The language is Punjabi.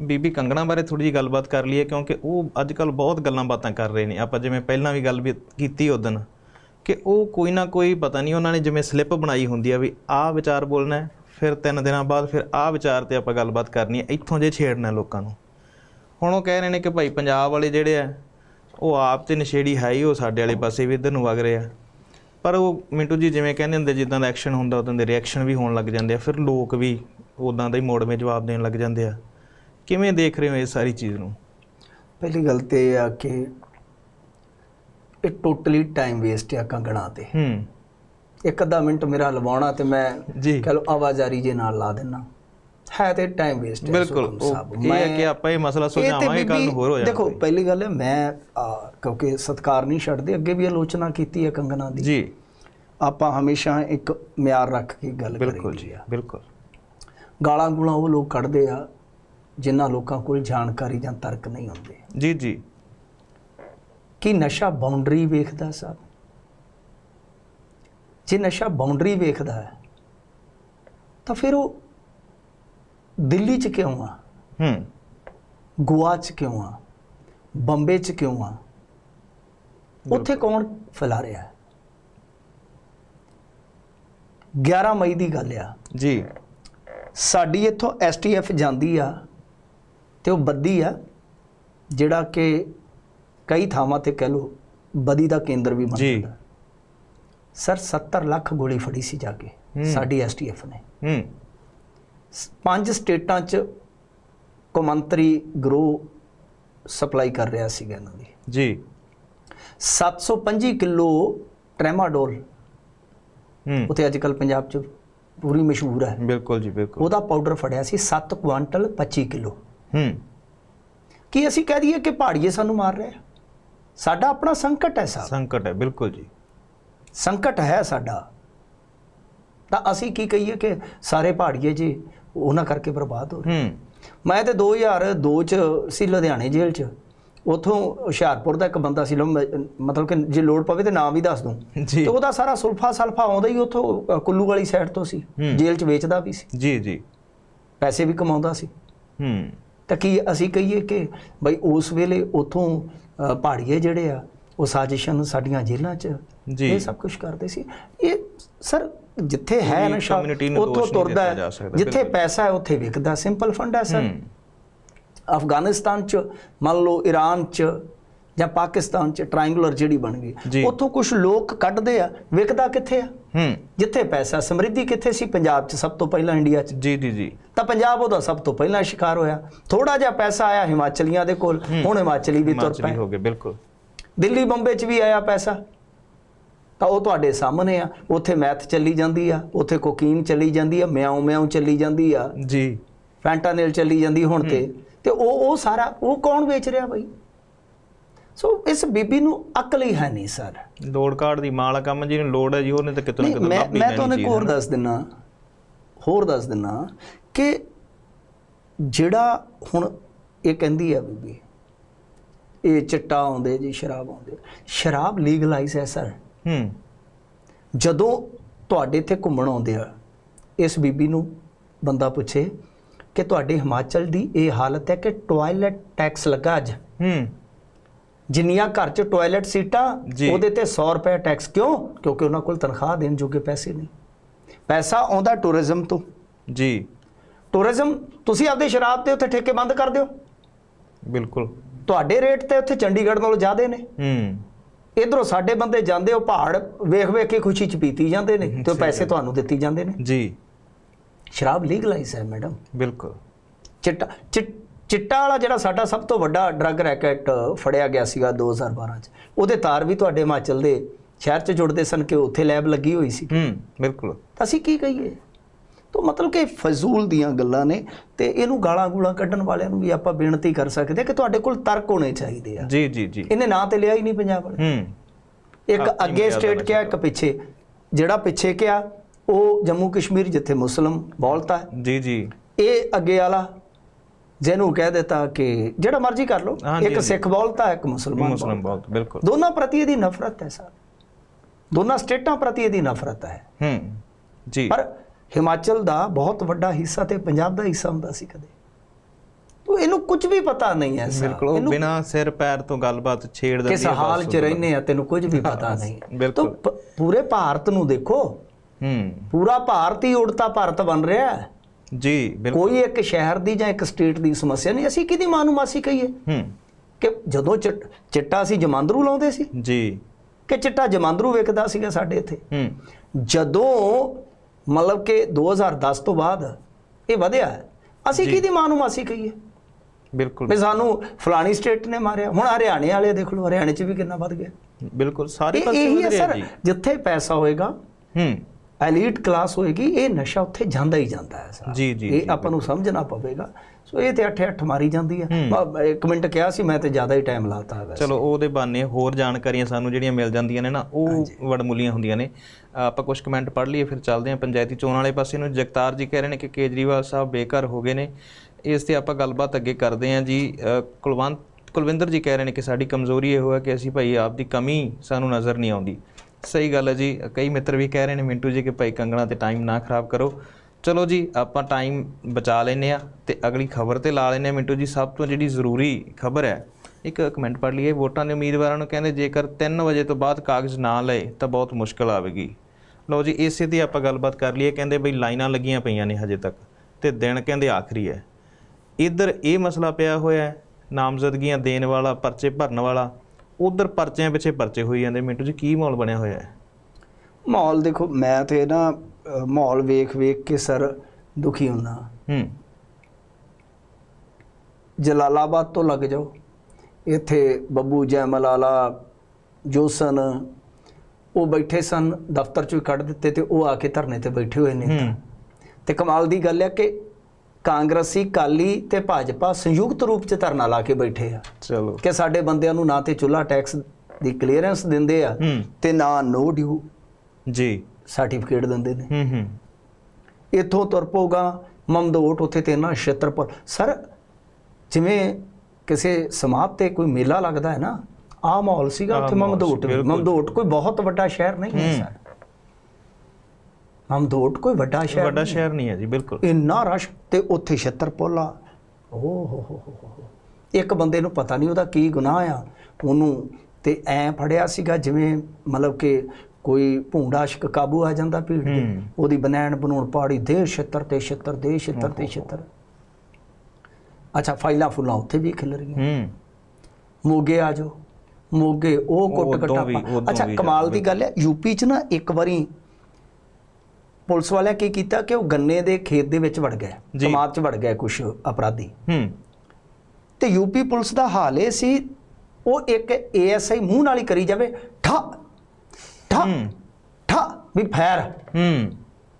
ਬੀਬੀ ਕੰਗਣਾ ਬਾਰੇ ਥੋੜੀ ਜੀ ਗੱਲਬਾਤ ਕਰ ਲਈਏ ਕਿਉਂਕਿ ਉਹ ਅੱਜ ਕੱਲ ਬਹੁਤ ਗੱਲਾਂ ਬਾਤਾਂ ਕਰ ਰਹੇ ਨੇ। ਆਪਾਂ ਜਿਵੇਂ ਪਹਿਲਾਂ ਵੀ ਗੱਲ ਵੀ ਕੀਤੀ ਉਦੋਂ ਕਿ ਉਹ ਕੋਈ ਨਾ ਕੋਈ ਪਤਾ ਨਹੀਂ ਉਹਨਾਂ ਨੇ ਜਿਵੇਂ ਸਲਿੱਪ ਬਣਾਈ ਹੁੰਦੀ ਆ ਵੀ ਆਹ ਵਿਚਾਰ ਬੋਲਣਾ ਹੈ, ਫਿਰ ਤਿੰਨ ਦਿਨਾਂ ਬਾਅਦ ਫਿਰ ਆਹ ਵਿਚਾਰ ਤੇ ਆਪਾਂ ਗੱਲਬਾਤ ਕਰਨੀ ਹੈ ਇੱਥੋਂ ਜੇ ਛੇੜਨਾ ਲੋਕਾਂ ਨੂੰ। ਹੁਣ ਉਹ ਕਹਿ ਰਹੇ ਨੇ ਕਿ ਭਾਈ ਪੰਜਾਬ ਵਾਲੇ ਜਿਹੜੇ ਆ ਉਹ ਆਪ ਤੇ ਨਸ਼ੇੜੀ ਹੈ ਹੀ ਉਹ ਸਾਡੇ ਵਾਲੇ ਪਾਸੇ ਵੀ ਇੱਧਰ ਨੂੰ ਵਗ ਰਹੇ ਆ। ਪਰ ਉਹ ਮਿੰਟੂ ਜੀ ਜਿਵੇਂ ਕਹਿੰਦੇ ਹੁੰਦੇ ਜਿੱਦਾਂ ਦਾ ਐਕਸ਼ਨ ਹੁੰਦਾ ਉਦਾਂ ਦੇ ਰਿਐਕਸ਼ਨ ਵੀ ਹੋਣ ਲੱਗ ਜਾਂਦੇ ਆ ਫਿਰ ਲੋਕ ਵੀ ਉਦਾਂ ਦਾ ਹੀ ਮੋੜਵੇਂ ਜਵਾਬ ਦੇਣ ਲੱਗ ਜਾਂਦੇ ਆ। ਕਿਵੇਂ ਦੇਖ ਰਹੇ ਹੋ ਇਹ ਸਾਰੀ ਚੀਜ਼ ਨੂੰ? ਪਹਿਲੀ ਗੱਲ ਤੇ ਇਹ ਆ ਕਿ ਇਹ ਟੋਟਲੀ ਟਾਈਮ ਵੇਸਟ ਆ ਕੰਗਣਾ ਤੇ। ਹੂੰ। ਇੱਕ ਅੱਧਾ ਮਿੰਟ ਮੇਰਾ ਲਵਾਉਣਾ ਤੇ ਮੈਂ ਕਹ ਲੋ ਆਵਾਜ਼ਾਰੀ ਜੇ ਨਾਲ ਲਾ ਦੇਣਾ ਹੈ ਤੇ ਟਾਈਮ ਵੇਸਟ ਹੈ ਬਿਲਕੁਲ। ਇਹ ਹੈ ਮੈਂ- ਕਿ ਆਪਾਂ ਇਹ ਮਸਲਾ ਸੁਲਝਾਵਾਂਗੇ ਕੱਲ ਹੋਰ ਹੋ ਜਾਣਾ ਦੇਖੋ ਪਹਿਲੀ ਗੱਲ ਹੈ ਮੈਂ ਕਿਉਂਕਿ ਸਤਕਾਰ ਨਹੀਂ ਛੱਡਦੇ ਅੱਗੇ ਵੀ ਆਲੋਚਨਾ ਕੀਤੀ ਹੈ ਕੰਗਣਾ ਦੀ। ਜੀ। ਆਪਾਂ ਹਮੇਸ਼ਾ ਇੱਕ ਮਿਆਰ ਰੱਖ ਕੇ ਗੱਲ ਬਿਲਕੁਲ ਕਰੀਦੀ ਜੀ ਬਿਲਕੁਲ। ਗਾਲਾਂ ਗੂਲਾਂ ਉਹ ਲੋਕ ਕੱਢਦੇ ਆ ਜਿਨ੍ਹਾਂ ਲੋਕਾਂ ਕੋਲ ਜਾਣਕਾਰੀ ਜਾਂ ਤਰਕ ਨਹੀਂ ਹੁੰਦੇ। ਜੀ ਜੀ। ਕਿ ਨਸ਼ਾ ਬਾਉਂਡਰੀ ਵੇਖਦਾ ਸਾਹਿਬ ਜੇ ਨਸ਼ਾ ਬਾਉਂਡਰੀ ਵੇਖਦਾ ਹੈ ਤਾਂ ਫਿਰ ਉਹ ਦਿੱਲੀ 'ਚ ਕਿਉਂ ਆ? ਹੂੰ। ਗੋਆ 'ਚ ਕਿਉਂ ਆ? ਬੰਬੇ 'ਚ ਕਿਉਂ ਆ? ਉੱਥੇ ਕੌਣ ਫੈਲਾ ਰਿਹਾ ਹੈ? 11 ਮਈ ਦੀ ਗੱਲ ਆ। ਜੀ। ਸਾਡੀ ਇੱਥੋਂ ਐਸਟੀਐਫ ਜਾਂਦੀ ਆ। ਤੇ ਉਹ ਬੱਦੀ ਆ ਜਿਹੜਾ ਕਿ ਕਈ ਥਾਵਾਂ ਤੇ ਕਹਿ ਲੋ ਬਦੀ ਦਾ ਕੇਂਦਰ ਵੀ ਜੀ। ਜਾਂਦਾ। ਸਰ 70 ਲੱਖ ਗੋਲੀ ਫੜੀ ਸੀ ਜਾ ਕੇ। ਸਾਡੀ ਐਸਟੀਐਫ ਨੇ। ਹੂੰ। ਪੰਜ ਸਟੇਟਾਂ 'ਚ ਕੌਮਾਂਤਰੀ ਗਰੋਹ ਸਪਲਾਈ ਕਰ ਰਿਹਾ ਸੀਗਾ ਇਹਨਾਂ ਦੀ। ਜੀ। 725 ਕਿਲੋ ਟ੍ਰੈਮਾਡੋਲ ਹੂੰ। ਉਤੇ ਅੱਜ ਕੱਲ ਪੰਜਾਬ 'ਚ ਪੂਰੀ ਮਸ਼ਹੂਰ ਹੈ। ਬਿਲਕੁਲ ਜੀ ਬਿਲਕੁਲ। ਉਹਦਾ ਪਾਊਡਰ ਫੜਿਆ ਸੀ 7 ਕੁਆਂਟਲ 25 ਕਿਲੋ। ਹੂੰ। ਕੀ ਅਸੀਂ ਕਹਿ ਦਈਏ ਕਿ ਪਹਾੜੀਏ ਸਾਨੂੰ ਮਾਰ ਰਿਹਾ ਸਾਡਾ ਆਪਣਾ ਸੰਕਟ ਹੈ ਸਾਹਿਬ ਸੰਕਟ ਹੈ ਬਿਲਕੁਲ ਜੀ। ਸੰਕਟ ਹੈ ਸਾਡਾ। ਤਾਂ ਅਸੀਂ ਕੀ ਕਹੀਏ ਕਿ ਸਾਰੇ ਪਹਾੜੀਏ ਜੀ ਉਹਨਾਂ ਕਰਕੇ ਬਰਬਾਦ ਹੋ ਰਹੇ ਹੂੰ। ਮੈਂ ਤੇ 2002 ਚ ਸੀ ਲੁਧਿਆਣੇ ਜੇਲ੍ਹ ਚ। ਉਥੋਂ ਹੁਸ਼ਿਆਰਪੁਰ ਦਾ ਇੱਕ ਬੰਦਾ ਸੀ ਮਤਲਬ ਕਿ ਜੇ ਲੋੜ ਪਵੇ ਤੇ ਨਾਮ ਵੀ ਦੱਸ ਦੂੰ। ਤੇ ਉਹਦਾ ਸਾਰਾ ਸੁਲਫਾ ਸਲਫਾ ਆਉਂਦਾ ਹੀ ਉਥੋਂ ਕੁੱਲੂ ਵਾਲੀ ਸਾਈਡ ਤੋਂ ਸੀ। ਜੇਲ੍ਹ ਚ ਵੇਚਦਾ ਵੀ ਸੀ। ਜੀ ਜੀ। ਪੈਸੇ ਵੀ ਕਮਾਉਂਦਾ ਸੀ। ਹੂੰ। ਤਾਂ ਕੀ ਅਸੀਂ ਕਹੀਏ ਕਿ ਬਈ ਉਸ ਵੇਲੇ ਉਥੋਂ ਪਹਾੜੀਏ ਜਿਹੜੇ ਆ ਉਹ ਸਾਜ਼ਿਸ਼ਨ ਸਾਡੀਆਂ ਜੇਲ੍ਹਾਂ 'ਚ। ਇਹ ਸਭ ਕੁਝ ਕਰਦੇ ਸੀ ਇਹ ਸਰ ਜਿੱਥੇ ਹੈ ਨਸ਼ਾ ਉੱਥੋਂ ਤੁਰਦਾ ਜਿੱਥੇ। ਪੈਸਾ ਹੈ ਉੱਥੇ ਵਿਕਦਾ ਸਿੰਪਲ ਫੰਡ ਹੈ ਸਰ ਅਫਗਾਨਿਸਤਾਨ 'ਚ ਮੰਨ ਲਓ ਈਰਾਨ 'ਚ ਜਾਂ ਪਾਕਿਸਤਾਨ 'ਚ ਟ੍ਰਾਇੰਗੂਲਰ ਜਿਹੜੀ ਬਣ। ਗਈ। ਉੱਥੋਂ ਕੁਝ ਲੋਕ ਕੱਢਦੇ ਆ ਵਿਕਦਾ ਕਿੱਥੇ ਆ? ਹੂੰ। ਜਿੱਥੇ ਪੈਸਾ ਸਮਰਿੱਧੀ ਕਿੱਥੇ ਸੀ? ਪੰਜਾਬ 'ਚ ਸਭ ਤੋਂ ਪਹਿਲਾਂ ਇੰਡੀਆ 'ਚ। ਜੀ ਜੀ ਜੀ। ਤਾਂ ਪੰਜਾਬ ਉਹਦਾ ਸਭ ਤੋਂ ਪਹਿਲਾਂ ਸ਼ਿਕਾਰ ਹੋਇਆ। ਥੋੜਾ ਜਿਹਾ ਪੈਸਾ ਆਇਆ ਹਿਮਾਚਲੀਆਂ ਦੇ ਕੋਲ ਹੁਣ ਹਿਮਾਚਲੀ ਵੀ ਤੁਰ ਪਏ। ਹੋ ਗਏ ਬਿਲਕੁਲ। ਦਿੱਲੀ ਬੰਬੇ 'ਚ ਵੀ ਆਇਆ ਪੈਸਾ। ਤਾਂ ਉਹ ਤੁਹਾਡੇ ਸਾਹਮਣੇ ਆ। ਉੱਥੇ ਮੈਥ ਚੱਲੀ ਜਾਂਦੀ ਆ ਉੱਥੇ ਕੋਕੀਨ ਚੱਲੀ ਜਾਂਦੀ ਆ ਮਿਆਉ ਮਿਆਉ ਚੱਲੀ ਜਾਂਦੀ ਆ। ਜੀ। ਫੈਂਟਾਨਿਲ ਚੱਲੀ ਜਾਂਦੀ ਹੁਣ ਤੇ। ਤੇ ਉਹ ਉਹ ਸਾਰਾ ਉਹ ਕੌਣ ਵੇਚ ਰਿਹਾ ਬਈ? ਸੋ ਇਸ ਬੀਬੀ ਨੂੰ ਅਕਲ ਹੀ ਹੈ ਨਹੀਂ ਸਰ। ਲੋੜ ਕਾਰਡ ਦੀ ਮਾਲ ਆ ਕੰਮ ਜਿਹਨੂੰ ਲੋੜ ਹੈ ਜੀ ਉਹਨੇ ਤਾਂ ਕਿਤੇ ਨਾ ਕਿਤੇ ਮੈਂ ਲੱਭ ਹੀ ਮੈਂ ਤੁਹਾਨੂੰ ਇੱਕ ਹੋਰ। ਦੱਸ ਦਿੰਨਾ। ਹੋਰ ਦੱਸ ਦਿੰਨਾ ਕਿ ਜਿਹੜਾ ਹੁਣ ਇਹ ਕਹਿੰਦੀ ਆ ਬੀਬੀ ਇਹ ਚਿੱਟਾ ਆਉਂਦੇ ਜੀ ਸ਼ਰਾਬ ਆਉਂਦੇ। ਸ਼ਰਾਬ ਲੀਗਲਾਈਜ਼ ਹੈ ਸਰ। ਹੂੰ। ਜਦੋਂ ਤੁਹਾਡੇ ਇੱਥੇ ਘੁੰਮਣ ਆਉਂਦੇ ਆ ਇਸ ਬੀਬੀ ਨੂੰ ਬੰਦਾ ਪੁੱਛੇ ਕਿ ਤੁਹਾਡੇ ਹਿਮਾਚਲ ਦੀ ਇਹ ਹਾਲਤ ਹੈ ਕਿ ਟਾਇਲਟ ਟੈਕਸ ਲੱਗਾ ਅੱਜ? ਹੂੰ। ਜਿੰਨੀਆਂ ਘਰ 'ਚ ਟਾਇਲਟ ਸੀਟਾਂ। ਉਹਦੇ ਤੇ 100 ਰੁਪਏ ਟੈਕਸ ਕਿਉਂ? ਕਿਉਂਕਿ ਉਹਨਾਂ ਕੋਲ ਤਨਖਾਹ ਦੇਣ ਜੋਗੇ ਪੈਸੇ ਨਹੀਂ। ਪੈਸਾ ਆਉਂਦਾ ਟੂਰਿਜ਼ਮ ਤੋਂ। ਜੀ। ਟੂਰਿਜ਼ਮ ਤੁਸੀਂ ਆਪਦੇ ਸ਼ਰਾਬ ਤੇ ਉੱਥੇ ਠੇਕੇ ਬੰਦ ਕਰ ਦਿਓ। ਬਿਲਕੁਲ। ਤੁਹਾਡੇ ਰੇਟ ਤੇ ਉੱਥੇ ਚੰਡੀਗੜ੍ਹ ਨਾਲੋਂ ਜ਼ਿਆਦੇ ਨੇ। ਹੂੰ। ਇਧਰੋਂ ਸਾਡੇ ਬੰਦੇ ਜਾਂਦੇ ਉਹ ਪਹਾੜ ਵੇਖ ਵੇਖ ਕੇ ਖੁਸ਼ੀ ਚ ਪੀਤੀ ਜਾਂਦੇ ਨੇ ਤੇ ਪੈਸੇ। ਤੁਹਾਨੂੰ ਦਿੱਤੀ ਜਾਂਦੇ ਨੇ। ਜੀ। ਸ਼ਰਾਬ ਲੀਗਲਾਈਜ਼ ਹੈ ਮੈਡਮ। ਬਿਲਕੁਲ। ਚਿੱਟਾ ਚਿੱਟਾ ਵਾਲਾ ਜਿਹੜਾ ਸਾਡਾ ਸਭ ਤੋਂ ਵੱਡਾ ਡਰੱਗ ਰੈਕੇਟ ਫੜਿਆ ਗਿਆ ਸੀਗਾ 2012 ਚ ਉਹਦੇ ਤਾਰ ਵੀ ਤੁਹਾਡੇ ਹਿਮਾਚਲ ਦੇ ਸ਼ਹਿਰ ਚ ਜੁੜਦੇ ਸਨ ਕਿ ਉੱਥੇ ਲੈਬ ਲੱਗੀ ਹੋਈ ਸੀ। ਹੂੰ ਬਿਲਕੁਲ। ਅਸੀਂ ਕੀ ਕਹੀਏ? ਤਾਂ ਮਤਲਬ ਕਿ ਫਜ਼ੂਲ ਦੀਆਂ ਗੱਲਾਂ ਨੇ ਤੇ ਇਹਨੂੰ ਗਾਲਾਂ ਗੂਲਾਂ ਕੱਢਣ ਵਾਲਿਆਂ ਨੂੰ ਵੀ ਆਪਾਂ ਬੇਨਤੀ ਕਰ ਸਕਦੇ ਹਾਂ ਕਿ ਤੁਹਾਡੇ ਕੋਲ ਤਰਕ ਹੋਣੇ ਚਾਹੀਦੇ ਆ। ਜੀ ਜੀ ਜੀ। ਇਹਨੇ ਨਾਂ ਤੇ ਲਿਆ ਹੀ ਨਹੀਂ ਪੰਜਾਬ ਵਾਲੇ। ਹੂੰ। ਇੱਕ ਅੱਗੇ ਸਟੇਟ ਕਿਹਾ ਇੱਕ ਪਿੱਛੇ। ਜਿਹੜਾ ਪਿੱਛੇ ਕਿਹਾ ਉਹ ਜੰਮੂ ਕਸ਼ਮੀਰ ਜਿੱਥੇ ਮੁਸਲਮ ਬੋਲਤਾ ਹੈ। ਜੀ ਜੀ। ਇਹ ਅੱਗੇ ਵਾਲਾ ਜਿਹਨੂੰ ਕਹਿ ਦਿੱਤਾ ਕਿ ਜਿਹੜਾ ਮਰਜ਼ੀ ਕਰ ਲਓ ਹਾਂਜੀ, ਇੱਕ। ਸਿੱਖ ਬੋਲਤਾ ਇੱਕ ਮੁਸਲਮਾਨ ਮੁਸਲਮ ਬੋਲਤਾ। ਬਿਲਕੁਲ। ਦੋਨਾਂ ਪ੍ਰਤੀ ਇਹਦੀ ਨਫ਼ਰਤ ਹੈ ਸਰ। ਦੋਨਾਂ ਸਟੇਟਾਂ ਪ੍ਰਤੀ ਇਹਦੀ ਨਫ਼ਰਤ ਹੈ। ਹੂੰ ਜੀ। ਪਰ ਹਿਮਾਚਲ ਦਾ ਬਹੁਤ ਵੱਡਾ ਹਿੱਸਾ ਤੇ ਪੰਜਾਬ ਦਾ ਹਿੱਸਾ ਹੁੰਦਾ ਸੀ ਕਦੇ। ਤੋ ਇਹਨਾਂ ਕੁਝ ਵੀ ਪਤਾ ਨਹੀਂ ਹੈ ਸਰ। ਬਿਲਕੁਲ ਬਿਨਾ ਸਿਰ ਪੈਰ ਤੋਂ ਗੱਲਬਾਤ ਛੇੜ ਦਿੰਦੀ ਕਿਸ ਹਾਲ 'ਚ ਰਹਿੰਦੇ ਆ ਤੈਨੂੰ ਕੁਝ ਵੀ ਪਤਾ ਨਹੀਂ। ਬਿਲਕੁਲ। ਤੋ ਪੂਰੇ ਭਾਰਤ ਨੂੰ ਦੇਖੋ। ਹੂੰ। ਪੂਰਾ ਭਾਰਤ ਹੀ ਉੜਤਾ ਭਾਰਤ ਬਣ ਰਿਹਾ ਹੈ। ਜੀ ਬਿਲਕੁਲ। ਕੋਈ ਇੱਕ ਸ਼ਹਿਰ ਦੀ ਜਾਂ ਇੱਕ ਸਟੇਟ ਦੀ ਸਮੱਸਿਆ ਨਹੀਂ ਅਸੀਂ ਕਿਹਦੀ ਮਾਂ ਨੂੰ ਮਾਸੀ ਕਹੀਏ? ਹੂੰ। ਕਿ ਜਦੋਂ ਚਿੱਟ- ਅਸੀਂ ਜਮਾਂਦਰੂ ਲਾਉਂਦੇ ਸੀ? ਜੀ। ਕਿ ਚਿੱਟਾ ਜਮਾਂਦਰੂ ਵਿਕਦਾ ਸੀਗਾ ਸਾਡੇ ਇੱਥੇ? ਹੂੰ। ਜਦੋਂ ਮਤਲਬ ਕਿ 2010 ਤੋਂ ਬਾਅਦ ਇਹ ਵਧਿਆ। ਅਸੀਂ ਕਿਹਦੀ ਮਾਂ ਨੂੰ ਮਾਸੀ ਕਹੀਏ? ਬਿਲਕੁਲ। ਵੀ ਸਾਨੂੰ ਫਲਾਣੀ ਸਟੇਟ ਨੇ ਮਾਰਿਆ। ਹੁਣ ਹਰਿਆਣੇ ਵਾਲੇ ਦੇਖ ਲਓ ਹਰਿਆਣੇ 'ਚ ਵੀ ਕਿੰਨਾ ਵੱਧ ਗਿਆ। ਬਿਲਕੁਲ ਸਾਰੇ ਪਾਸੇ ਜੀ। ਜਿੱਥੇ ਪੈਸਾ ਹੋਏਗਾ ਹੂੰ। ਐਲੀਟ ਕਲਾਸ ਹੋਏਗੀ ਇਹ ਨਸ਼ਾ ਉੱਥੇ ਜਾਂਦਾ ਹੀ ਜਾਂਦਾ ਹੈ ਸਰ। ਜੀ, ਜੀ, ਇਹ ਆਪਾਂ ਨੂੰ ਸਮਝਣਾ ਪਵੇਗਾ। ਸੋ ਇਹ ਤੇ ਅੱਠੇ ਅੱਠ ਮਾਰੀ ਜਾਂਦੀ ਹੈ। ਇੱਕ ਮਿੰਟ ਕਿਹਾ ਸੀ ਮੈਂ ਤੇ ਜ਼ਿਆਦਾ ਹੀ ਟਾਈਮ ਲਾਤਾ ਹੈ ਵੈਸੇ। ਚਲੋ ਉਹਦੇ ਬਾਨੇ ਹੋਰ ਜਾਣਕਾਰੀਆਂ ਸਾਨੂੰ ਜਿਹੜੀਆਂ ਮਿਲ ਜਾਂਦੀਆਂ ਨੇ ਨਾ ਉਹ ਵਡਮੁੱਲੀਆਂ ਹੁੰਦੀਆਂ ਨੇ। ਆਪਾਂ ਕੁਝ ਕਮੈਂਟ ਪੜ੍ਹ ਲਈਏ ਫਿਰ ਚੱਲਦੇ ਹਾਂ ਪੰਚਾਇਤੀ ਚੋਣ ਵਾਲੇ ਪਾਸੇ ਨੂੰ। ਜਗਤਾਰ ਜੀ ਕਹਿ ਰਹੇ ਨੇ ਕਿ ਕੇਜਰੀਵਾਲ ਸਾਹਿਬ ਬੇਘਰ ਹੋ ਗਏ ਨੇ। ਇਸ ਤੇ ਆਪਾਂ ਗੱਲਬਾਤ ਅੱਗੇ ਕਰਦੇ ਹਾਂ ਜੀ। ਕੁਲਵੰਤ ਕੁਲਵਿੰਦਰ ਜੀ ਕਹਿ ਰਹੇ ਨੇ ਕਿ ਸਾਡੀ ਕਮਜ਼ੋਰੀ ਇਹ ਹੈ ਕਿ ਅਸੀਂ ਭਾਈ ਆਪ ਦੀ ਕਮੀ ਸਾਨੂੰ ਨਜ਼ਰ ਨਹੀਂ ਆਉਂਦੀ। ਸਹੀ ਗੱਲ ਹੈ ਜੀ। ਕਈ ਮਿੱਤਰ ਵੀ ਕਹਿ ਰਹੇ ਨੇ ਮਿੰਟੂ ਜੀ ਕਿ ਭਾਈ ਕੰਗਣਾ ਤੇ ਟਾਈਮ ਨਾ ਖਰਾਬ ਕਰੋ। ਚਲੋ ਜੀ, ਆਪਾਂ ਟਾਈਮ ਬਚਾ ਲੈਨੇ ਆ ਤੇ ਅਗਲੀ ਖਬਰ ਤੇ ਲਾ ਲੈਨੇ ਆ ਮਿੰਟੂ ਜੀ, ਸਭ ਤੋਂ ਜਿਹੜੀ ਜ਼ਰੂਰੀ ਖਬਰ ਹੈ, ਇੱਕ ਕਮੈਂਟ ਪੜ੍ਹ ਲਈਏ। ਵੋਟਾਂ ਦੇ ਉਮੀਦਵਾਰਾਂ ਨੂੰ ਕਹਿੰਦੇ, ਜੇਕਰ 3 ਵਜੇ ਤੋਂ ਬਾਅਦ ਕਾਗਜ਼ ਨਾ ਲਏ, ਤਾਂ ਬਹੁਤ ਮੁਸ਼ਕਲ ਆਵੇਗੀ। ਲਓ ਜੀ, ਇਸੇ ਦੀ ਆਪਾਂ ਗੱਲਬਾਤ ਕਰ ਲਈਏ। ਕਹਿੰਦੇ ਬਈ ਲਾਈਨਾਂ ਲੱਗੀਆਂ ਪਈਆਂ ਨੇ ਹਜੇ ਤੱਕ ਤੇ ਦਿਨ ਕਹਿੰਦੇ ਆਖਰੀ ਹੈ। ਇੱਧਰ ਇਹ ਮਸਲਾ ਪਿਆ ਹੋਇਆ ਹੈ, ਨਾਮਜ਼ਦਗੀਆਂ ਦੇਣ ਵਾਲਾ, ਪਰਚੇ ਭਰਨ ਵਾਲਾ। ਉਧਰ ਪਰਚਿਆਂ ਪਿੱਛੇ ਪਰਚੇ ਹੋਈ ਜਾਂਦੇ ਮਿੰਟੂ ਜੀ ਕੀ ਮਾਹੌਲ ਬਣਿਆ ਹੋਇਆ ਹੈ? ਮਾਹੌਲ ਦੇਖੋ ਮੈਂ ਤੇ ਨਾ ਮਾਹੌਲ ਵੇਖ ਵੇਖ ਕੇ ਸਰ ਦੁਖੀ ਹੁੰਦਾ ਹੂੰ। ਜਲਾਲਾਬਾਦ ਤੋਂ ਲੱਗ ਜਾਓ। ਇੱਥੇ ਬੱਬੂ ਜੈਮਲਾਲਾ ਜੋਸਨ ਉਹ ਬੈਠੇ ਸਨ ਦਫ਼ਤਰ ਚੋਂ ਕੱਢ ਦਿੱਤੇ ਤੇ ਉਹ ਆ ਕੇ ਧਰਨੇ ਤੇ ਬੈਠੇ ਹੋਏ ਨੇ ਤੇ ਕਮਾਲ ਦੀ ਗੱਲ ਹੈ ਕਿ ਕਾਂਗਰਸੀ ਕਾਲੀ ਤੇ ਭਾਜਪਾ ਸੰਯੁਕਤ ਰੂਪ 'ਚ ਧਰਨਾ ਲਾ ਕੇ ਬੈਠੇ ਆ। ਚਲੋ। ਕਿ ਸਾਡੇ ਬੰਦਿਆਂ ਨੂੰ ਨਾ ਤੇ ਚੁੱਲਾ ਟੈਕਸ ਦੀ ਕਲੀਅਰੈਂਸ ਦਿੰਦੇ ਆ ਤੇ ਨਾ ਨੋ ਡਿਊ ਜੀ। ਸਰਟੀਫਿਕੇਟ ਦਿੰਦੇ ਨੇ। ਹੂੰ ਹੂੰ। ਇੱਥੋਂ ਤੁਰ ਪਊਗਾ ਮਮਦੋਟ ਉੱਥੇ ਤੇ ਨਾ ਛੇਤਰਪੁਰ। ਸਰ ਜਿਵੇਂ ਕਿਸੇ ਸਮਾਧ ਤੇ ਕੋਈ ਮੇਲਾ ਲੱਗਦਾ ਹੈ ਨਾ ਆ ਮਾਹੌਲ ਸੀਗਾ ਉੱਥੇ ਮਮਦੋਟ। ਮਮਦੋਟ ਕੋਈ ਬਹੁਤ ਵੱਡਾ ਸ਼ਹਿਰ ਨਹੀਂ ਹੈ ਹੂੰ। ਸਰ। ਮਮਦੋਟ ਕੋਈ ਵੱਡਾ ਸ਼ਹਿਰ ਵੱਡਾ। ਸ਼ਹਿਰ ਨਹੀਂ ਹੈ ਜੀ ਬਿਲਕੁਲ। ਇੰਨਾ ਰਸ਼ ਤੇ ਉੱਥੇ ਛੇਤਰਪੁਲਾ ਓ ਹੋ ਹੋ ਹੋ। ਇੱਕ ਬੰਦੇ ਨੂੰ ਪਤਾ ਨਹੀਂ ਉਹਦਾ ਕੀ ਗੁਨਾਹ ਆ। ਉਹਨੂੰ ਤੇ ਐ ਫੜਿਆ ਸੀਗਾ ਜਿਵੇਂ ਮਤਲਬ ਕਿ ਕੋਈ ਭੂੰਡਾਸ਼ਕ ਕਾਬੂ ਆ ਜਾਂਦਾ ਭੀੜ ਤੇ। ਉਹਦੀ ਬਨੈਣ ਬਣਾਉਣ ਪਾੜੀ ਦੇ ਛਿੱਤਰ ਤੇ ਛਿੱਤਰ ਦੇ ਛਿੱਤਰ ਤੇ ਛਿੱਤਰ। ਅੱਛਾ ਫਾਈਲਾਂ ਫੁੱਲਾਂ ਉੱਥੇ ਵੀ ਖਿਲ ਰਹੀਆਂ। ਹੂੰ। ਮੋਗੇ ਆ ਜਾਓ। ਮੋਗੇ ਉਹ ਕੁੱਟ ਕਟਾਪਾ ਅੱਛਾ ਕਮਾਲ ਦੀ ਗੱਲ ਹੈ। ਯੂਪੀ 'ਚ ਨਾ ਇੱਕ ਵਾਰੀ ਪੁਲਿਸ ਵਾਲਿਆਂ ਕੀ ਕੀਤਾ ਕਿ ਉਹ ਗੰਨੇ ਦੇ ਖੇਤ ਦੇ ਵਿੱਚ ਵੜ ਗਏ ਜੀ। ਕਮਾਦ 'ਚ ਵੜ ਗਏ ਕੁਝ ਅਪਰਾਧੀ। ਹੂੰ। ਤੇ ਯੂਪੀ ਪੁਲਿਸ ਦਾ ਹਾਲ ਇਹ ਸੀ ਉਹ ਇੱਕ ਏਐਸਆਈ ਮੂੰਹ ਨਾਲ ਹੀ ਕਰੀ ਜਾਵੇ ਠਾ ਠਾ ਠਾ ਵੀ ਫੈਰ। ਹੂੰ।